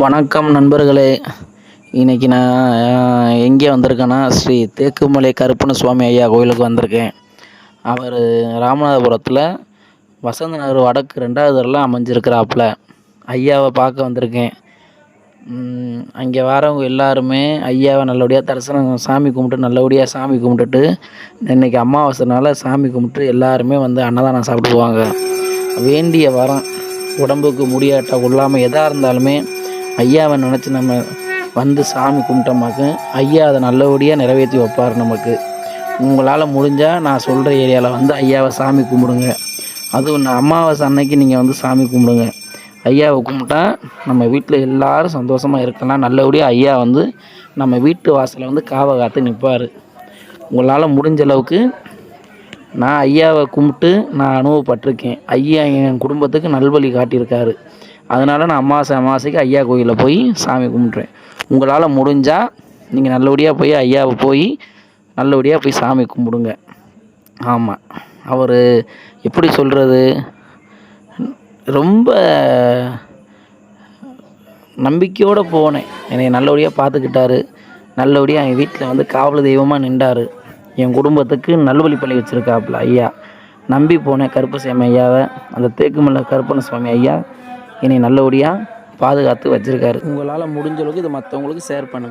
வணக்கம் நண்பர்களே. இன்றைக்கி நான் எங்கே வந்திருக்கேன்னா ஸ்ரீ தேக்குமலை கருப்பண சுவாமி ஐயா கோயிலுக்கு வந்திருக்கேன். அவர் ராமநாதபுரத்தில் வசந்த நகர் வடக்கு ரெண்டாவது தரலாம் அமைஞ்சிருக்கிறாப்புல. ஐயாவை பார்க்க வந்திருக்கேன். அங்கே வரவங்க எல்லாருமே ஐயாவை நல்லபடியாக தரிசனம் சாமி கும்பிட்டு நல்லபடியாக சாமி கும்பிட்டுட்டு இன்றைக்கி அமாவாசைனால சாமி கும்பிட்டு எல்லாருமே வந்து அன்னதானம் சாப்பிடுவாங்க. வேண்டிய வரம் உடம்புக்கு முடியாட்ட கொள்ளாமல் எதாக இருந்தாலுமே ஐயாவை நினச்சி நம்ம வந்து சாமி கும்பிட்டோமாக்கும் ஐயா அதை நல்லபடியாக நிறைவேற்றி வைப்பார் நமக்கு. உங்களால் முடிஞ்சால் நான் சொல்கிற ஏரியாவில் வந்து ஐயாவை சாமி கும்பிடுங்க. அதுவும் நான் அமாவாசை அன்னைக்கு நீங்கள் வந்து சாமி கும்பிடுங்க. ஐயாவை கும்பிட்டா நம்ம வீட்டில் எல்லாரும் சந்தோஷமாக இருக்கலாம். நல்லபடியாக ஐயா வந்து நம்ம வீட்டு வாசலில் வந்து காவை காத்து நிற்பார் உங்களால் முடிஞ்ச அளவுக்கு நான் ஐயாவை கும்பிட்டு நான் அனுபவப்பட்டிருக்கேன். ஐயா என் குடும்பத்துக்கு நல்வழி காட்டியிருக்காரு. அதனால் நான் அமாவாசை அமாவாசைக்கு ஐயா கோயிலில் போய் சாமி கும்பிட்றேன் உங்களால் முடிஞ்சால் நீங்கள் நல்லபடியாக போய் ஐயாவை போய் நல்லபடியாக போய் சாமி கும்பிடுங்க. ஆமாம் அவர் எப்படி சொல்கிறது ரொம்ப நம்பிக்கையோடு போனேன். என்னை நல்லபடியாக பார்த்துக்கிட்டாரு. நல்லபடியாக என் வீட்டில் வந்து காவல் தெய்வமாக நின்றார். என் குடும்பத்துக்கு நல்வழி பள்ளி வச்சுருக்காப்புல ஐயா. நம்பி போனேன் கருப்பசாமி ஐயாவை. அந்த தேக்குமல்ல கருப்பண சுவாமி ஐயா. என்னை நல்லபடியாக பாதுகாத்து வச்சுருக்காரு. உங்களால் முடிஞ்ச அளவுக்கு இதை மற்றவங்களுக்கு ஷேர் பண்ணுங்கள்